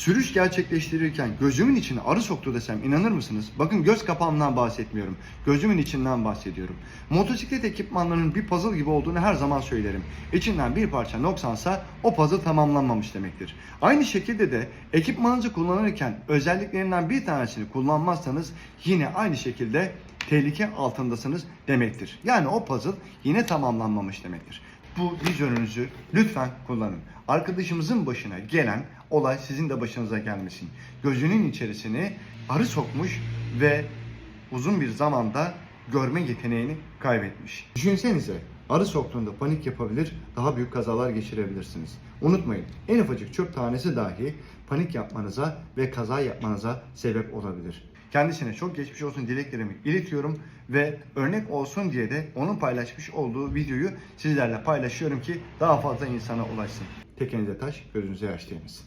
Sürüş gerçekleştirirken gözümün içine arı soktu desem inanır mısınız? Bakın göz kapağımdan bahsetmiyorum. Gözümün içinden bahsediyorum. Motosiklet ekipmanlarının bir puzzle gibi olduğunu her zaman söylerim. İçinden bir parça noksansa o puzzle tamamlanmamış demektir. Aynı şekilde de ekipmanınızı kullanırken özelliklerinden bir tanesini kullanmazsanız yine aynı şekilde tehlike altındasınız demektir. Yani o puzzle yine tamamlanmamış demektir. Bu vizyonunuz lütfen kullanın. Arkadaşımızın başına gelen olay sizin de başınıza gelmesin. Gözünün içerisine arı sokmuş ve uzun bir zamanda görme yeteneğini kaybetmiş. Düşünsenize arı soktuğunda panik yapabilir, daha büyük kazalar geçirebilirsiniz. Unutmayın en ufacık çöp tanesi dahi panik yapmanıza ve kaza yapmanıza sebep olabilir. Kendisine çok geçmiş olsun dileklerimi iletiyorum ve örnek olsun diye de onun paylaşmış olduğu videoyu sizlerle paylaşıyorum ki daha fazla insana ulaşsın. Tekenize taş, gözünüze yaş değmesin.